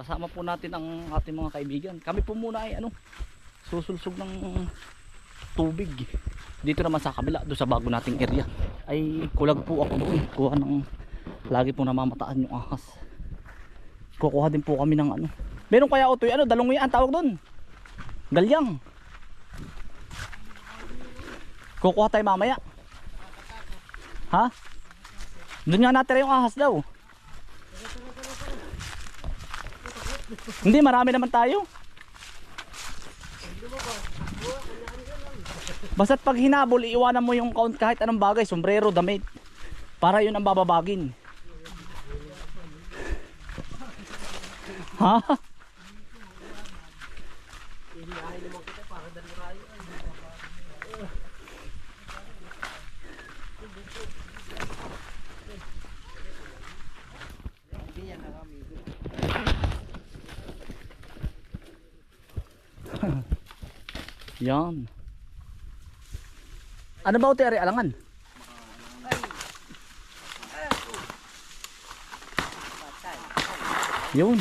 Kasama po natin ang ating mga kaibigan. Kami po muna ay ano, susulsog ng tubig. Dito naman sa kabila, doon sa bago nating area. Ay kulag po ako doon. Kuha ng lagi po namamataan yung ahas. Kukuha din po kami ng ano. Meron kaya utoy, ano, dalong ang tawag doon. Galyang. Kukuha tayo mamaya. Ha? Doon nga natira yung ahas daw. Hindi, marami naman tayo. Basta't pag hinabol, iiwanan mo yung count kahit anong bagay, sombrero, damit. Para yun ang bababagin. Ha? Yan. Ano ba uti ari alangan? Yun.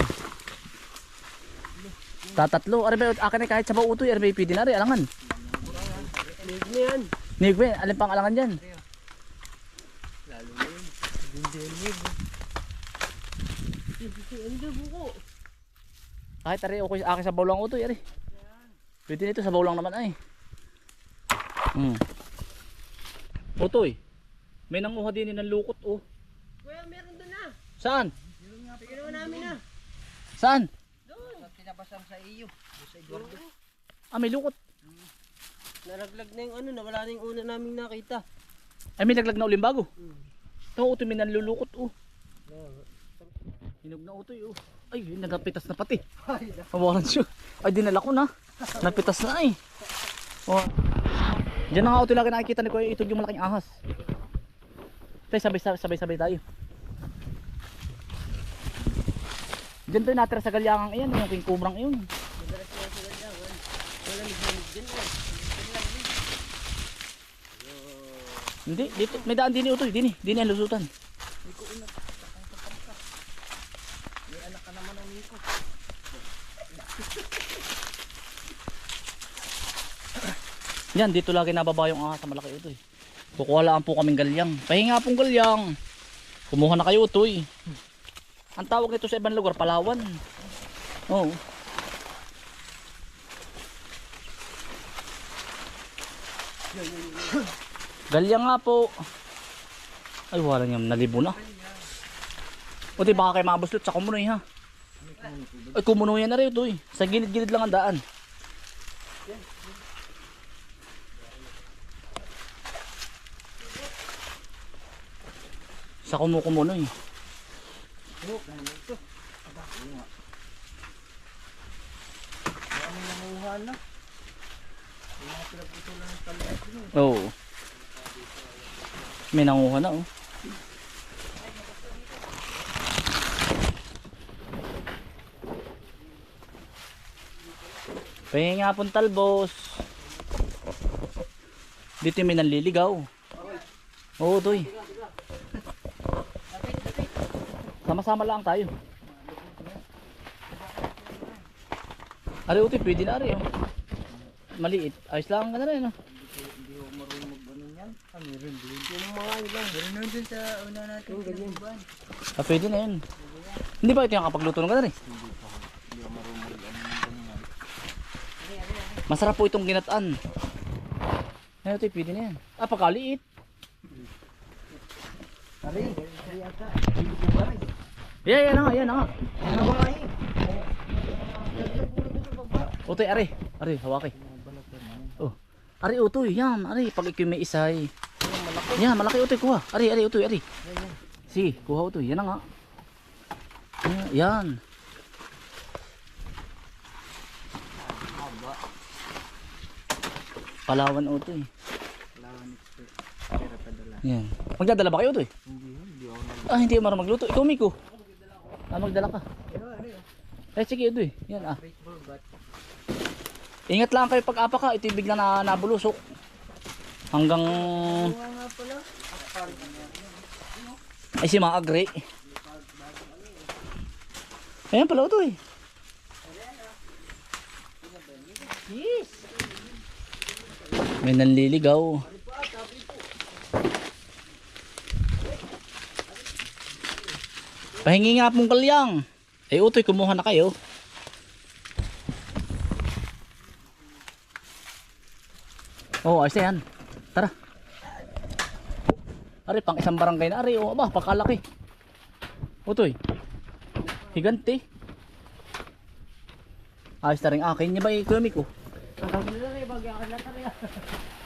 Tatatlo. Ari ba akin kahit sa utoy, ari ba na ari alangan? Nig na yan. Nigwe, alin pang alangan dyan? Lalo na yun. Hindi nig. Hindi buko. Kahit ari okay akin sa bawlang utoy ari. Pwede nito sa bawlang naman ay. Hmm. Utoy. May nanguha din ng lukot oh. Kuya, meron doon na. Saan? Tignan namin na. Saan? Doon. Tinabasang sa iyo. Sa Eduardo. Ah, may lukot. Nalaglag na yung ano, nawala na yung una naming nakita. Ay, may laglag na uling bago. Hmm. Ito, utoy, may nanlulukot oh. Hinog na utoy oh. Ay, nagapitas na pati. Awalan siya. Ay, dinala ko na. Napitas na eh. Oh. Diyan na nga utoy lagi nakikita ni Kuya Itog yung malaking ahas. Tayo, sabay, sabay, tayo. Diyan tayo natira sa galyangang iyan, yung king kubrang iyon. Hindi, dito, may daan din Utoy, eh, din ang lusutan. May anak ka naman ng Nico. Yan, dito lagi nababa yung ahas malaki Utoy. Kukuha lang po kaming galyang. Pahinga pong galyang. Kumuha na kayo Utoy. Ang tawag nito sa ibang lugar, Palawan. Oo. Galyang nga po. Ay, wala niyang nalibo na. O di baka kayo mabuslot sa kumunoy ha. Ay, kumunoy na rin ito eh. Sa gilid-gilid lang ang daan. Sa kumukumunoy. Oh, kaya ito. Kami nanguha na. Yung mga pinagputulan yun. Oo. May nanguha na oh. Pahinga pong talbos. Dito may nanliligaw. Oo, toy. Sama-sama lang tayo. Ari, utoy, pwede na ari. Oh. Maliit. Ayos lang ka na rin. Oh. Hindi ako marunong mag-ano yan. Ah, meron din. Yung mga ilang. Meron dun sa una natin. Yung ganyan ba? Ah, pwede na yun. Hindi ba ito yung kapagluto ng ganun eh? Hindi ako marunong mag-ano ganyan. Masarap po itong ginataan. Ano ito, pwede na yan. Ah, pagkaliit. Sabi, sabi ata. Yeah, yan nga, yan nga. Ano ba kayo? Utoy, ari. Ari, hawaki. Oh. Ari, utoy, yan. Ari, pag ikaw may isay. Yan, malaki utoy, kuha. Ari, ari, utoy, ari. Sige, kuha utoy. Yan na nga. Yan. yan. Palawan utoy. Pera padala. Yan. Magdadala ba kayo utoy? Hindi, hindi ako. Ah, hindi marunong magluto. Ikaw, Miko. Ah, magdala ka. Eh, sige, Edo eh. Yan ah. Ingat lang kayo pag apa ka. Ito yung bigla na nabulusok. Hanggang... Ay, si mga agri. Ayan pala ito eh. Yes! May nanliligaw. Pahingi nga pong kalyang. Eh utoy, kumuha na kayo. Oo, oh, ayos na yan. Tara. Ari, pang isang barangay na. Ari, oh, aba, pakalaki. Utoy. Higanti. Ayos na rin akin. Niya ba ikumik ko?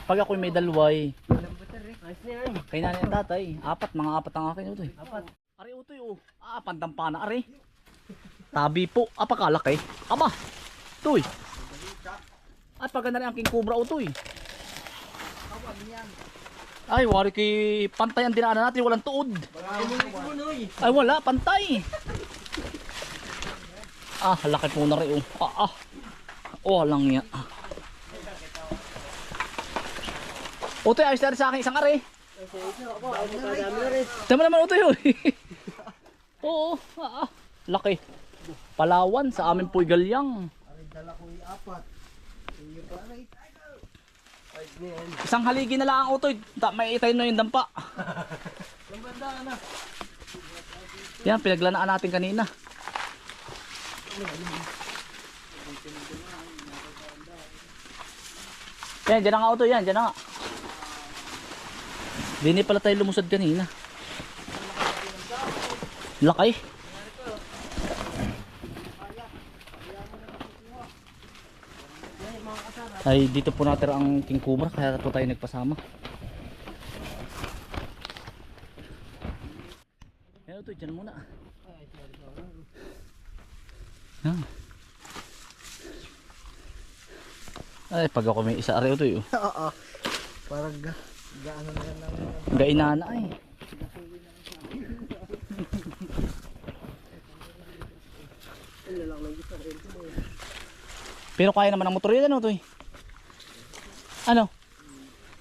Pag ako'y may dalway. Kay nanay at tatay. Apat, mga apat ang akin. Utoy. Apat. Oh. Ah, pandampa na, ari. Tabi po. Ah, pakalaki. Aba. Utoy. At pag na rin ang king cobra, utoy. Ay, wari kay pantay ang dinaanan natin, walang tuod. Ay, wala, pantay. Ah, laki po na rin. Oh. Ah, ah. Oh, lang yan. Utoy, ayos na rin sa akin isang ari. Tama naman utoy, oh. Oo, ah. Laki. Palawan, sa amin po'y galyang. Dala ko yung apat. Iyo pa. Ay, ngayon. Isang haligi na lang ang utoy. May itay na yung dampa. Ang banda na. Yan, pinaglanaan natin kanina. Yan, dyan na nga auto yan, dyan na nga. Dini pala tayo lumusad kanina. Lakay. Ay, dito po natin ang King Cobra, kaya po tayo nagpasama. Yan ito, dyan muna. Yan. Ay, pag ako may isa areo to yun. Oo. Parang ga, gaano na lang. Gainana ay. Pero kaya naman ang motor yun ano to eh. Ano?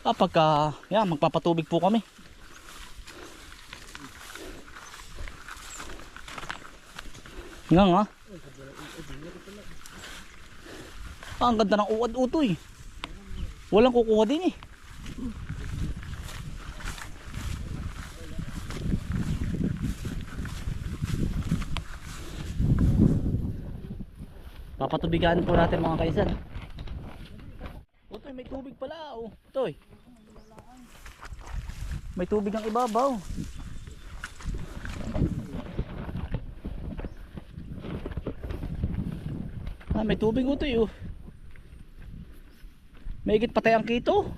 Kapag ka, yan, magpapatubig po kami. Nga nga. Ah, ang ganda ng uad utoy. Walang kukuha din eh. Papatubigan po natin mga kaisan. O toy, may tubig pala oh. Toy. May tubig ang ibabaw. Ah, may tubig o toy oh. May higit patay ang kito.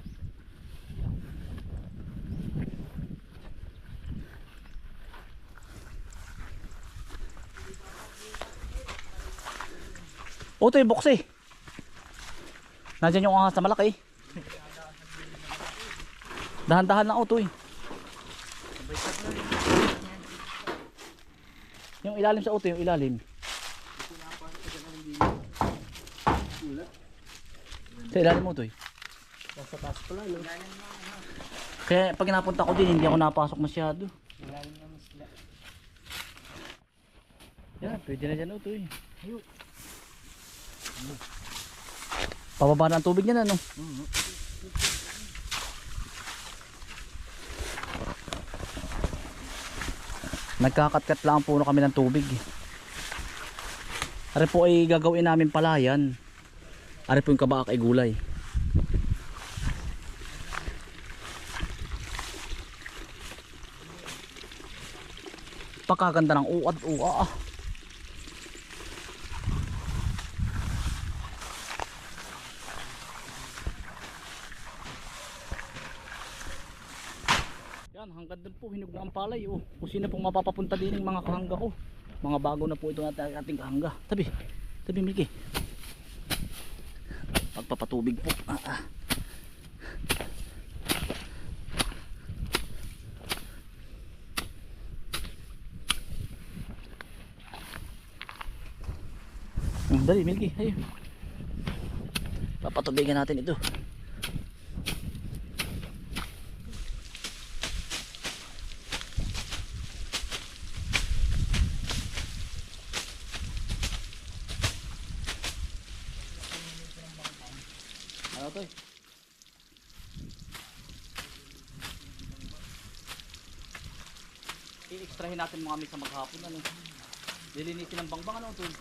Otoy, boxe. Nandiyan yung ahas na malaki. Dahan-dahan lang otoy. Yung ilalim sa otoy, yung ilalim. Sa ilalim mo otoy. Nasa taas pala, no? Kaya pag napunta ko din, hindi ako napasok masyado. Yan, pwede na dyan otoy. Pababa na ang tubig niyan ano? Nagkakatkat lang po na kami ng tubig. Ari po ay gagawin namin palayan. Ari po yung kabak ay gulay. Pakaganda ng uad ua. Ah. Yan, hanggang doon po, hinog na ang palay. Oh. Kung sino pong mapapapunta din ng mga kahangga ko. Mga bago na po ito natin ating kahangga. Tabi, tabi Miki. Pagpapatubig po. Ah, ah. Dali, Milky. Ayun. Papatubigan natin ito. to eh. I-extrahin natin mga misa maghapon ano. Lilinisin ang bangbang ano tol.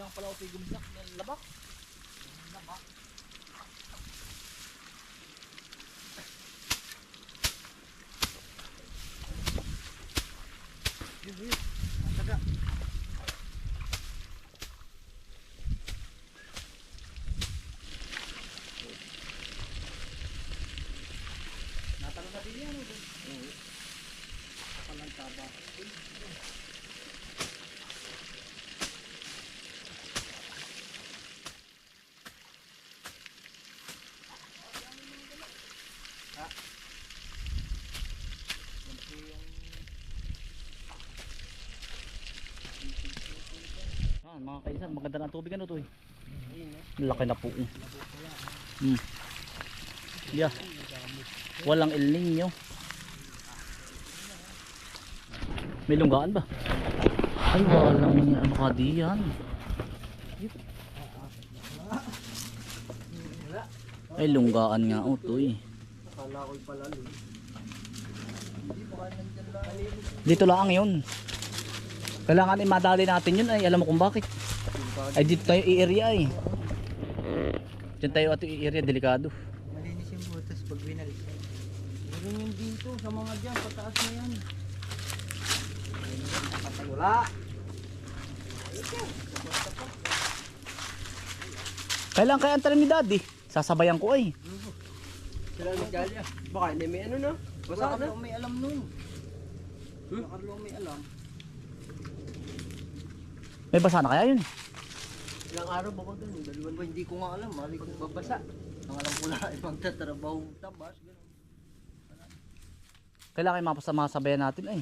Lang pala ako gumsak ng. Labak. Mga kaisan, maganda na ang tubig ano to eh. Laki na po. Hmm. Yeah. Walang El Nino. May lunggaan ba? Ay, walang ano ka diyan. Ay, lunggaan nga o to eh. Akala ko'y palalo. Dito lang yun. Kailangan imadali natin yun ay alam mo kung bakit. Ay dito tayo i-area eh. Diyan tayo ato i-area delikado. Malinis yung butas pag binalis. Meron yung dito sa mga dyan, pataas na yan. Wala. Kailangan kaya antarin ni daddy. Sasabayan ko ay. Sila ng galya. Baka hindi may ano na. Basa na. may alam nun. Hmm? Baka may alam. May basa na kaya yun. Ilang araw ba ko dun? Dalawan ba? Hindi ko nga alam. Mali ko babasa. Ang alam ko lang ay magtatrabaho tabas. Ganun. Kailangan kayo mapasa masabayan natin ay.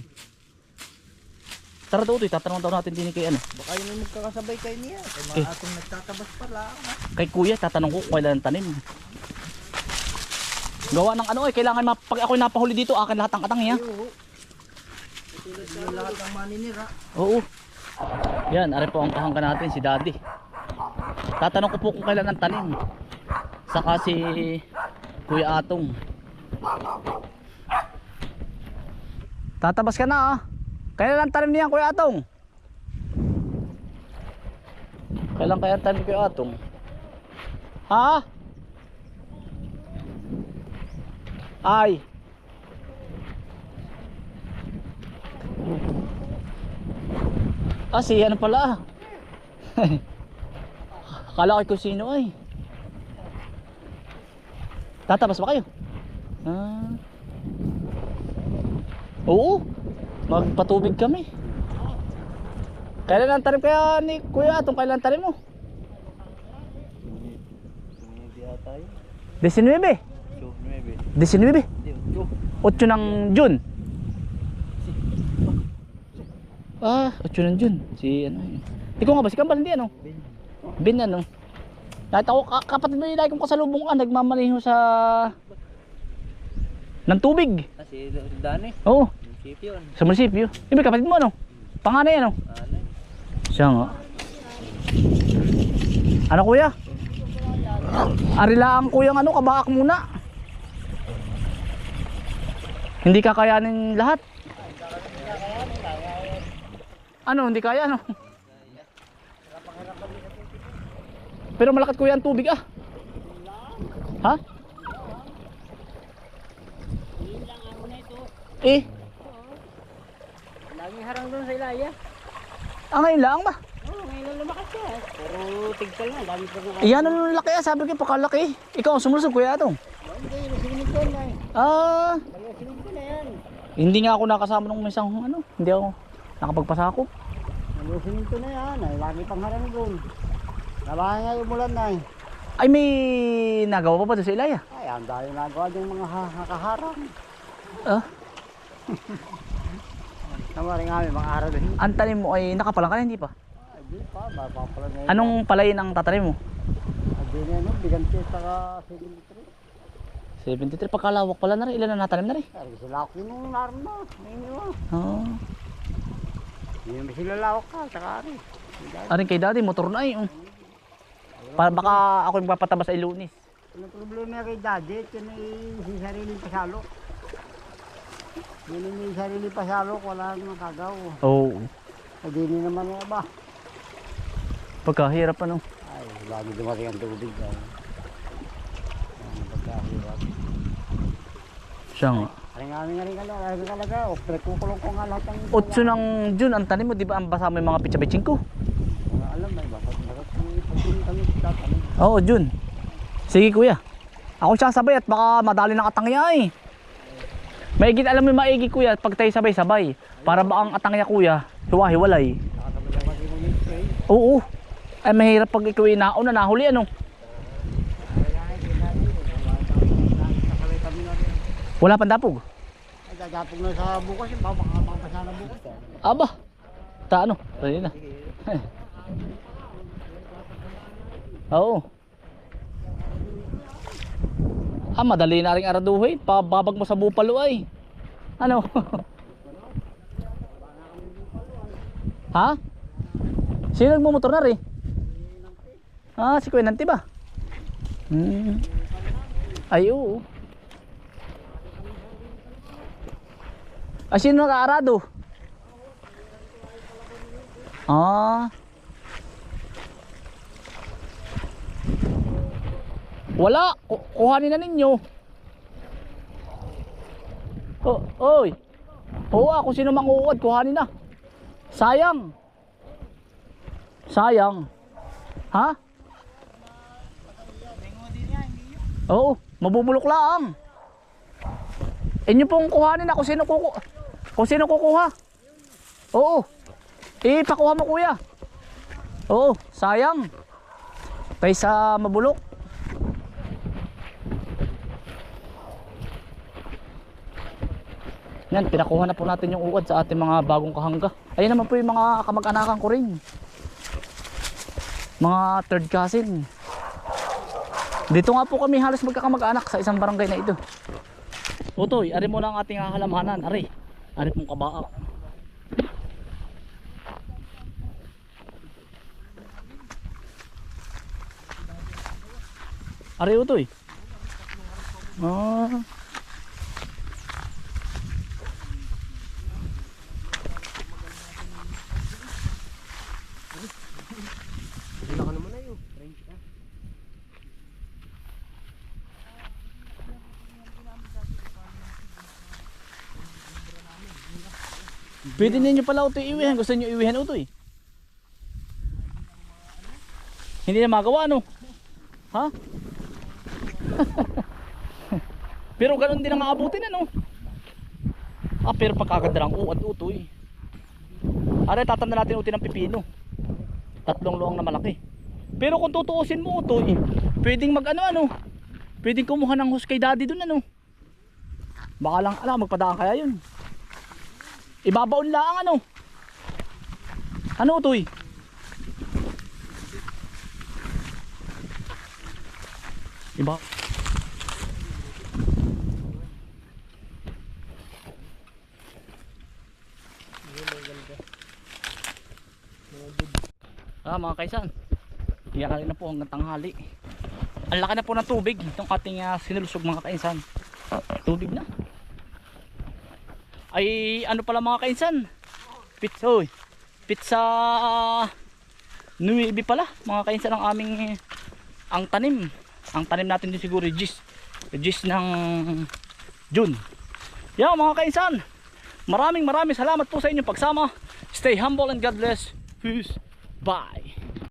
Tara daw ito, tatanong daw natin din kay ano. Baka yun yung magkakasabay kayo niya. Kay Eh. mga atong nagtatabas pala. ha? Kay kuya, tatanong ko kung kailan tanim. Gawa ng ano ay, kailangan pag ako napahuli dito, akin lahat ng katang niya. Oo. Lahat ng maninira. Oo. Yan, ari po ang kahangga natin, si daddy. Tatanong ko po kung kailan ang tanim. Saka si Kuya Atong. Tatabas ka na ah. Kailan ang tanim niyan Kuya Atong? Kailan kaya ang tanim Kuya Atong? Ha? Ay. Ah, ano pala ah. Akala ko sino ay. Tatabas ba kayo? Ah. Oo. Magpatubig kami. Kailan ang tanim kaya ni Kuya Atong kailan tanim mo? Hindi ata yun. 19. So, 9. 19. Hindi, 8 ng June. Ah, 8 ng June. Si ano yun. Ikaw nga ba? Si Kambal hindi ano? Bin ano? Nakita ko, ka- kapatid mo yung lagi kong kasalubong ka, nagmamaneho sa... ng tubig. Kasi Dani, Oo, munisipyo sa munisipyo. Yung kapatid mo ano? Panganay ano? Ano? Siya nga. Ano kuya? Arila ang kuyang ano, kabaak muna. Hindi kakayanin lahat. Ano, hindi kaya ano? Pero malakat kuya ang tubig ah. Ha? Eh, Laging harang doon sa ilaya. ah ngayon lang ba? Oo, ngayon lang lumakas siya. Pero tigtal na, dami pa rin. Iyan ano laki ah, sabi ko pakalaki. Ikaw ang sumulusog kuya atong. Hindi, nasinip ko na eh. Ah, Nasinip ko na yan. Hindi nga ako nakasama nung isang ano, hindi ako. nakapagpasakop. Nalusin ito na yan. Lagi pang harang doon. Nabahan nga yung mulan na eh. Ay may nagawa pa ba doon sa Ilaya? Ay, ang dahil nagawa yung mga ha nakaharang. Ah, Namari nga may mga araw doon. ang tanim mo ay nakapalang ka na, hindi pa. Ay, di pa. Mapapala na yun. Anong palayin ang tatanim mo? Ay, di na ano. Bigante saka 73. 73. Pagkalawak pala na rin. Ilan na natanim na rin? Ay, sila ako yung naroon na. Ayun yun. Oo. Hindi naman sila lawak ka. Saka ari. Aring kay daddy, motor na eh. oh. Para baka ako yung magpapataba sa ilunis. Ang problema kay daddy, yun si sarili pasalok. Yun may sarili pasalok, wala nang kagaw. Oo. Ay, di ni naman nga ba? Pagkahirap ano. Ay, lagi dumating ang tubig. Ay. Pagkahirap. Siya nga. Otso ng June, ang tanim mo, di ba ang basa mo yung mga pitsa-bitsing ko? Wala alam, ay bakit bakit pagkini kami tatanong. Oo, June. Sige kuya. Ako siya sabay at baka madali ng atangya eh. Maigit alam mo maigi kuya pag tayo sabay-sabay. Para ba ang atangya kuya, hiwa-hiwalay. Oo. Ay mahirap pag ikaw ay nauna nahuli ano. Wala pang dapog. Ay, dadapog na sa bukas, yung baka makapasa na bukas. eh. Aba. Ta ano? Pwede na. Oo. Ah, madali na rin araduhin. Pababag mo sa bupalo ay. Ano? ha? Sino nagmumotor na rin? Ah, si Kuya Nanti ba? Hmm. Ay, oo. Ah, sino nag-aarado? Ah. Wala. Ku- kuhanin na ninyo. Oh, oy. Oo, ako sino manguuad, kuhanin na. Sayang. Sayang. Ha? Oo, mabubulok lang. Inyo pong kuhanin kung sino kuku kung sino kukuha. Oo. Eh, pakuha mo kuya. Oo, sayang. Kaysa mabulok. Yan, pinakuha na po natin yung uod sa ating mga bagong kahangga. Ayun naman po yung mga kamag-anakan ko rin. Mga third cousin. Dito nga po kami halos magkakamag-anak sa isang barangay na ito. Utoy, ari mo lang ang ating halamanan. Ari, ari pong kabaa. Ari utoy. Ah. Wala ka naman na yun. Pwede ninyo pala utoy iwihan. Gusto niyo iwihan utoy? Hindi na magawa no? Ha? pero ganun din ang aabutin ano? Ah, pero pagkaganda ng uad utoy. Are, tatanda natin utoy ng pipino. Tatlong luang na malaki. Pero kung tutuusin mo utoy, pwedeng mag ano ano? Pwedeng kumuha ng hus kay daddy dun ano? Baka lang, ala, magpadaan kaya yun. Ibabaon lang ano. Ano utoy? Iba. Ah mga kaisan. Iyakali na po hanggang tanghali. Ang laki na po ng tubig itong ating uh, sinulusog mga kaisan. Tubig na. Ay ano pala mga kaisan? Pizza. Pizza Nuibi pala mga kaisan ang aming ang tanim. Ang tanim natin din siguro gis. Gis ng June. Yan mga kaisan. Maraming maraming salamat po sa inyong pagsama. Stay humble and God bless. Peace. Bye.